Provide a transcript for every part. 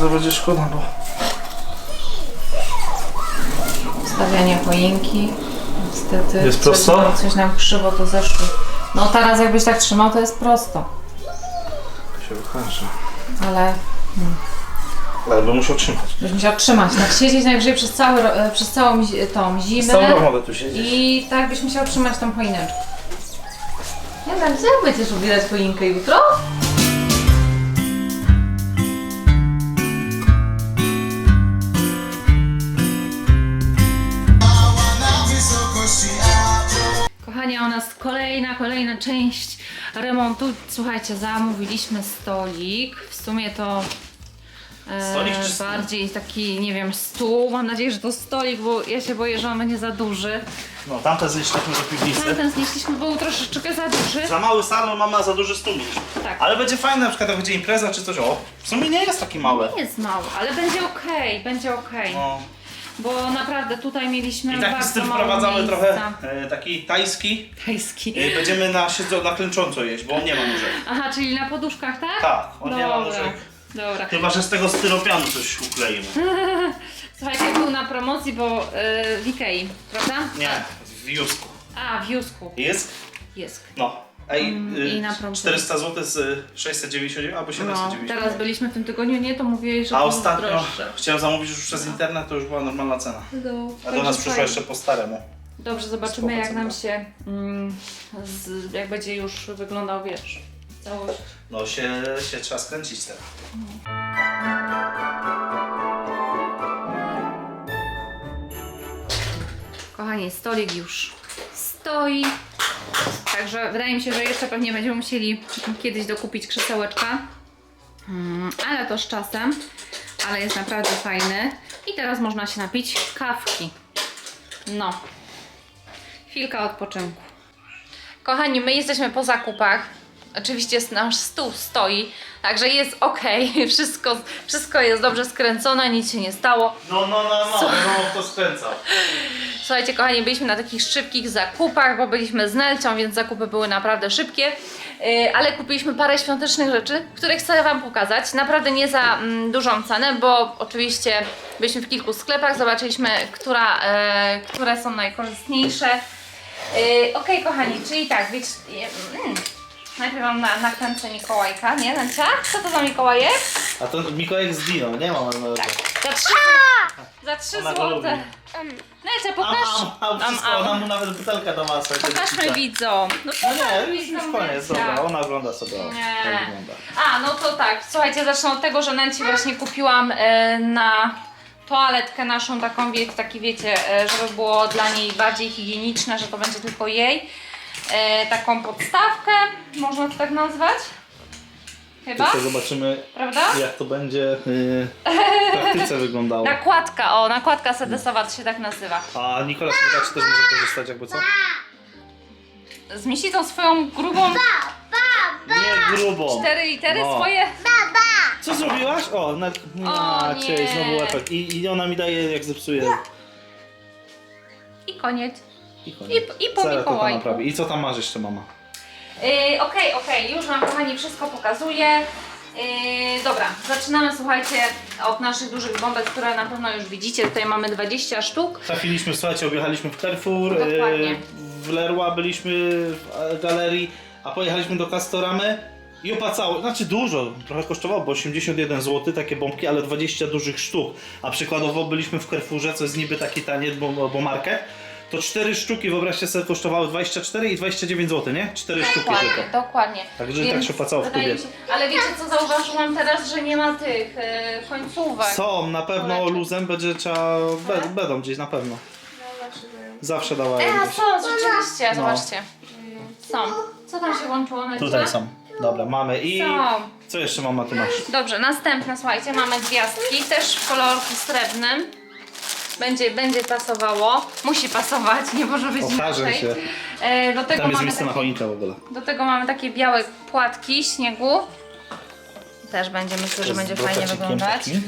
To będzie szkoda, bo... Stawianie choinki. Niestety. Jest coś prosto? Nam, coś nam krzywo to zeszło. No teraz jakbyś tak trzymał, to jest prosto. się okaże. Ale Ale bym musiał trzymać. byś musiał trzymać. Tak siedzieć najwyżej przez, cały, ro- e, przez całą zi- tą Z zimę. całą rok mogę tu siedzieć. I tak byś musiał trzymać tą choineczkę. Nie wiem, co jak będziesz ubierać choinkę jutro? Nas kolejna, kolejna część remontu. Słuchajcie, zamówiliśmy stolik. W sumie to e, Stolik czy stół? bardziej taki, nie wiem, stół. Mam nadzieję, że to stolik, bo ja się boję, że on będzie za duży. No, tamte zniszczyliśmy do piwnicy. Tamten znieśliśmy, był troszeczkę za duży. Za mały salon mama za duży stół. Tak. Ale będzie fajne, na przykład jak będzie impreza czy coś. O, w sumie nie jest taki mały. Nie jest mały, ale będzie okej, będzie okej. No. Bo naprawdę tutaj mieliśmy I taki bardzo styl mało wprowadzamy miejsca. trochę e, taki tajski. Tajski. E, będziemy na na klęcząco jeść, bo on nie ma nóżek. Aha, czyli na poduszkach, tak? Tak, on nie ma nóżek. dobra. Chyba, że z tego styropianu coś ukleimy. Słuchajcie, był na promocji, bo yy, w Ikei, prawda? Nie, w Jusku. A, w Jusku. Jest? Jest. No. Ej, Mm, y, i na promocji. 400 zł z y, 699 albo No, 799. teraz byliśmy w tym tygodniu, nie, to mówiłeś, że A ostatnio droższe. chciałem zamówić już przez internet, to już była normalna cena. No, A do nas przyszła fajnie. jeszcze po staremu. Dobrze, zobaczymy Spoko jak nam się, mm, z, jak będzie już wyglądał, wiesz, całość. No się, się trzeba skręcić teraz. Kochani, stolik już stoi. Także wydaje mi się, że jeszcze pewnie będziemy musieli kiedyś dokupić krzesełeczka. Mm, ale to z czasem. Ale jest naprawdę fajny. I teraz można się napić kawki. No. Chwilka odpoczynku. Kochani, my jesteśmy po zakupach. Oczywiście nasz stół stoi, także jest ok. Wszystko, wszystko jest dobrze skręcone, nic się nie stało. No, no, no, no, Co? no, to skręcał. Słuchajcie, kochani, byliśmy na takich szybkich zakupach, bo byliśmy z Nelcią, więc zakupy były naprawdę szybkie. Yy, ale kupiliśmy parę świątecznych rzeczy, które chcę Wam pokazać. Naprawdę nie za mm, dużą cenę, bo oczywiście byliśmy w kilku sklepach, zobaczyliśmy, która, e, które są najkorzystniejsze. Yy, Okej, kochani, czyli tak, wiecie, mm, najpierw Wam na, nakręcę Mikołajka, nie, Nelcia? Co to za Mikołajek? A to Mikołajek z Dino, nie ma marmeladowego. Za trzy, za trzy Ona go złote. lubi. Nelcia, Am, pokaż. am, am, wszystko, Am, am. ona mu nawet butelkę do masła. Pokażmy widzom. No, No pokaż nie, już, już widzom, koniec, dobra, ona ogląda sobie, o, Nie. tak wygląda. A, no to tak, słuchajcie, zacznę od tego, że Nancy właśnie kupiłam e, na toaletkę naszą taką, wie, taki wiecie, e, żeby było dla niej bardziej higieniczne, że to będzie tylko jej. E, taką podstawkę, można to tak nazwać? Chyba, Tylko zobaczymy, prawda? jak to będzie yy, w praktyce wyglądało. Nakładka, o, nakładka sedesowa to się tak nazywa. A Nikola czy też może korzystać jakby co? Zmieści tą swoją grubą Nie grubą. cztery litery No. swoje. Co zrobiłaś? O, na, O, cię, nie. znowu łepek. I, I ona mi daje jak zepsuje. I koniec. I, koniec. I- i po Mikołajku. naprawi. I co tam masz jeszcze mama? Yy, Okej, okej, już Wam kochani wszystko pokazuję. Yy, dobra, zaczynamy słuchajcie od naszych dużych bombek, które na pewno już widzicie. Tutaj mamy 20 sztuk. Trafiliśmy, słuchajcie, objechaliśmy w Carrefour, Dokładnie. e, w Leroy byliśmy w e, galerii, a pojechaliśmy do Castoramy i opłacało, znaczy dużo, trochę kosztowało, bo 81 zł takie bombki, ale 20 dużych sztuk. A przykładowo byliśmy w Carrefourze, co jest niby taki tanie, bo, bo markę, to 4 sztuki, wyobraźcie sobie, kosztowały 24 i 29 zł, nie? 4 sztuki Dokładnie, tylko. dokładnie. Także tak się opłacało w wydaje klubie. mi się- Ale wiecie co zauważyłam teraz, że nie ma tych yy, końcówek. Są, na pewno Koleczek. luzem będzie trzeba, be, Tak? będą gdzieś na pewno. Zawsze dała E, gdzieś. są, rzeczywiście, No. zobaczcie. Są. Co tam się łączyło na Tutaj są. Dobra, mamy i... Są. Co jeszcze mama tu masz? Dobrze, następne, słuchajcie, mamy gwiazdki, też w kolorku srebrnym. Będzie, będzie pasowało. Musi pasować, nie może być Okaże inaczej. się. E, do, tego Tam jest mamy miejsce na choinkę w ogóle. do tego mamy takie białe płatki śniegu. Też będzie, myślę, że Z będzie fajnie wyglądać. takim.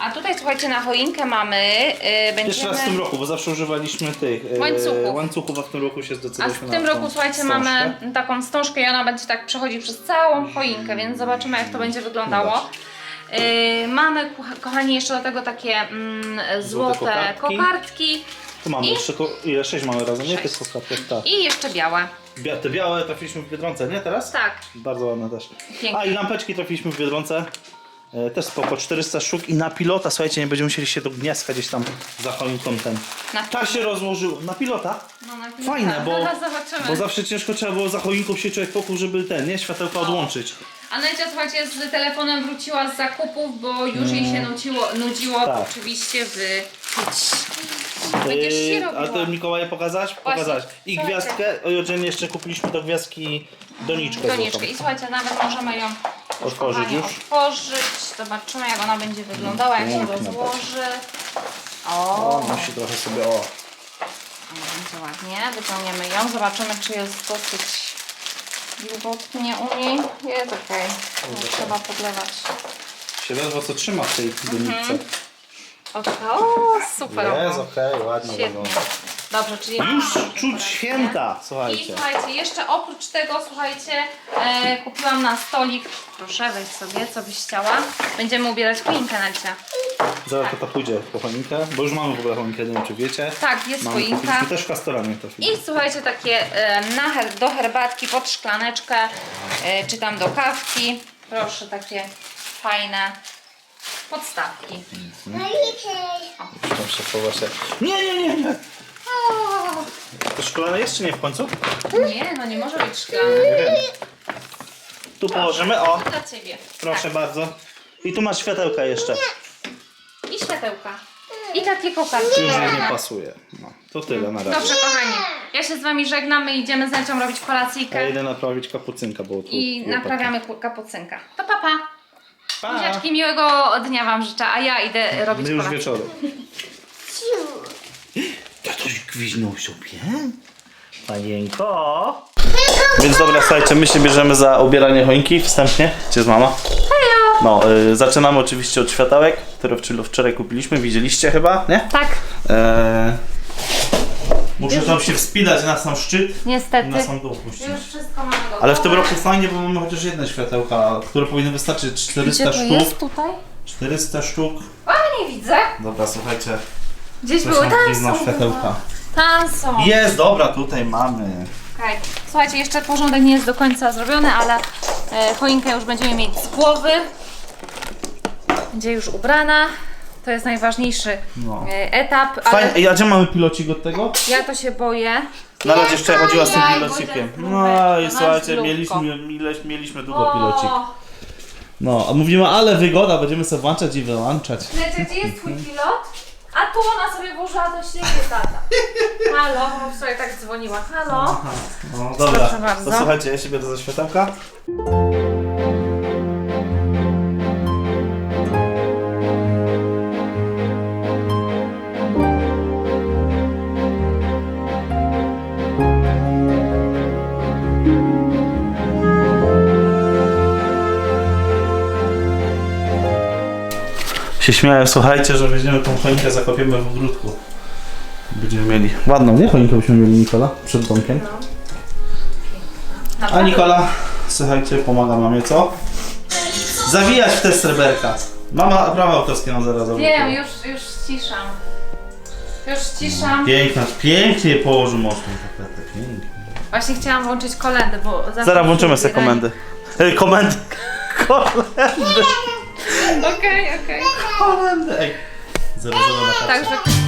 A tutaj, słuchajcie, na choinkę mamy, e, Jeszcze będziemy... raz w tym roku, bo zawsze używaliśmy tych e, Łańcuchów. łańcuchów, a w tym roku się A zdecydowaliśmy w tym na roku, słuchajcie, wstążkę. mamy taką wstążkę i ona będzie tak przechodzić przez całą choinkę, więc zobaczymy jak to będzie wyglądać. Yy, mamy, kocha- kochani, jeszcze do tego takie mm, złote, Złote kokardki. kokardki. Tu mamy I? jeszcze, ile? Sześć mamy razem, nie? Sześć. kokardek, tak. i jeszcze białe. Bia- te białe trafiliśmy w Biedronce, nie teraz? Tak, Bardzo ładne też. Piękne. A i lampeczki trafiliśmy w Biedronce. E, też spoko, 400 sztuk i na pilota, słuchajcie, nie będziemy musieli się do gniazda gdzieś tam za choinką ten. Na- Ta się rozłożyła. Na pilota? no, na Fajne, bo, Zaraz zobaczymy. bo zawsze ciężko trzeba było za choinką się człowiek pokój, żeby ten, nie, światełka odłączyć. Anecia, słuchajcie, z telefonem wróciła z zakupów, bo już jej się nudziło, nudziło Tak. oczywiście wypić. Będziesz się robiła. a to Mikołaja pokazać? Pokazać. I Słuchajcie. gwiazdkę, o jeszcze kupiliśmy do gwiazdki doniczkę Doniczkę. I słuchajcie, nawet możemy ją Otworzyć kochani, już. otworzyć. Zobaczymy, jak ona będzie wyglądała, jak się Piękna, rozłoży. O, O, musi trochę sobie, o. będzie ładnie. Wyciągniemy ją, zobaczymy, czy jest dosyć wilgotnie u niej. Jest okej. Nie Trzeba podlewać. Się ledwo co trzyma w tej doniczce. Okej. O, super. Jest okej, ładnie Świetnie. wygląda. Dobrze, czyli Już czuć święta, I słuchajcie. słuchajcie, jeszcze oprócz tego, słuchajcie, e, kupiłam na stolik, proszę weź sobie, co byś chciała. Będziemy ubierać choinkę na dzisiaj. Zaraz to pójdzie po choinkę, bo już mamy w ogóle choinkę, nie wiem czy wiecie. Tak, jest Mamy, choinka. kupiliśmy też w Kastoranie to I słuchajcie, takie e, na her, do herbatki pod szklaneczkę, e, czy tam do kawki. Proszę, takie fajne podstawki. Tam się chowa się. Nie, nie, nie, nie. To szkolane jest czy nie w końcu? Nie, no nie może być szklane. Nie wiem. Tu położymy, o, Dla Ciebie. proszę bardzo. I tu masz światełka jeszcze. I światełka. I takie kokardki. Już nie pasuje. No, to tyle na razie. Dobrze, kochani. Ja się z Wami żegnam. My idziemy z Necią robić Ja kolacyjkę idę naprawić kapucynka, bo tu i naprawiamy ku- kapucynka. To papa. Pa. Pa. Buziaczki, miłego dnia Wam życzę, a ja idę robić My już kolację. wieczorem. Tatuś gwiznął sobie. Panienko. Więc dobra, słuchajcie, my się bierzemy za ubieranie choinki wstępnie. Gdzie jest mama? No, y, zaczynamy oczywiście od światełek, które wczoraj, wczoraj kupiliśmy. Widzieliście chyba, nie? Tak, Eee, muszę tam się wspinać na sam szczyt i niestety. na sam dół puścić. Już wszystko mamy gotowe. Ale w tym roku fajnie, bo mamy chociaż jedne światełka, które powinny wystarczyć 400 Gdzie to sztuk. jest tutaj? 400 sztuk. A, nie widzę. Dobra, słuchajcie, Gdzieś coś były, nam tam gwizdną są. światełka. Tam są. Jest, dobra, tutaj mamy. Okej. Słuchajcie, jeszcze porządek nie jest do końca zrobiony, ale e, choinkę już będziemy mieć z głowy. Będzie już ubrana. To jest najważniejszy No. e, etap, ale Fajnie, Ej, a gdzie mamy pilocik od tego? ja to się boję. Na razie jeszcze chodziła z tym pilocikiem. No i masz słuchajcie, mieliśmy, mileś, mieliśmy długo pilocik. No, a mówimy, ale wygoda, będziemy sobie włączać i wyłączać. Lecie, gdzie jest twój pilot? A tu ona sobie włożyła do siebie tata. Halo, bo sobie tak dzwoniła. Halo? No, dobra, Proszę bardzo. to słuchajcie, ja się biorę za światełka. Się śmiałem, słuchajcie, że weźmiemy tą choinkę, zakopiemy w ogródku. Będziemy mieli ładną, nie? Choinkę byśmy mieli, Nikola, przed domkiem. A Naprawdę? Nikola, słuchajcie, pomaga mamie, co? Zawijać w te sreberka. Mama prawa autorskie nam zaraz zrobi. Wiem, już, już ściszam. Już ściszam. Piękna, pięknie położył mocno tapetę, pięknie. Właśnie chciałam włączyć kolendy, bo zawsze Zaraz włączymy sobie komendy. Ej, komendy. Kolendy. Okej, okej. Kolendy. Ej. Zero, zero na karcie. Także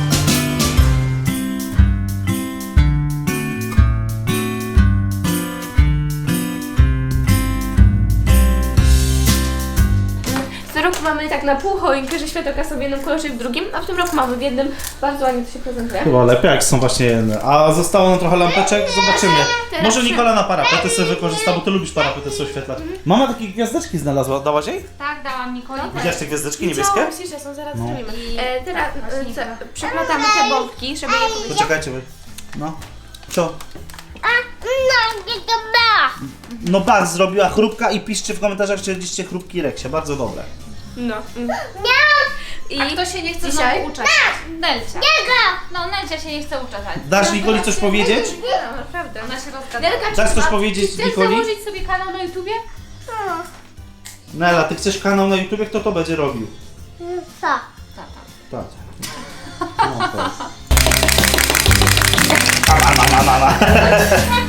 mamy tak na pół choinkę, że światełka są w jednym kolorze i w drugim, a w tym roku mamy w jednym. Bardzo ładnie to się prezentuje. Chyba lepiej, jak są właśnie jedne. A zostało nam trochę lampeczek? Zobaczymy. Teraz Może Nikola na parapety sobie wykorzysta, bo ty lubisz parapety sobie oświetlać. Mama takie gwiazdeczki znalazła, dałaś jej? tak, dałam Nikoli. Widziałeś te gwiazdeczki niebieskie? Myślisz, że są zaraz No. E, teraz tak, e, co, to. przeplatamy te bombki, żeby je powiedzieć. Poczekajcie wy. No. Co? No bar zrobiła chrupka i piszcie w komentarzach, czy jedliście chrupki reksie. Bardzo dobre. No. Mm. I A kto się nie chce Dzisiaj? znowu uczesać? Nelcia. No, Nelcia się nie chce uczesać. Dasz Nikoli coś powiedzieć? No, naprawdę. Ona się rozgadza. Nelka, czy Dasz coś powiedzieć Chcesz Nikoli? założyć sobie kanał na YouTubie? Nela, ty chcesz kanał na YouTube, kto to będzie robił? Co? Tak. No, tak. Mama, mama, mama.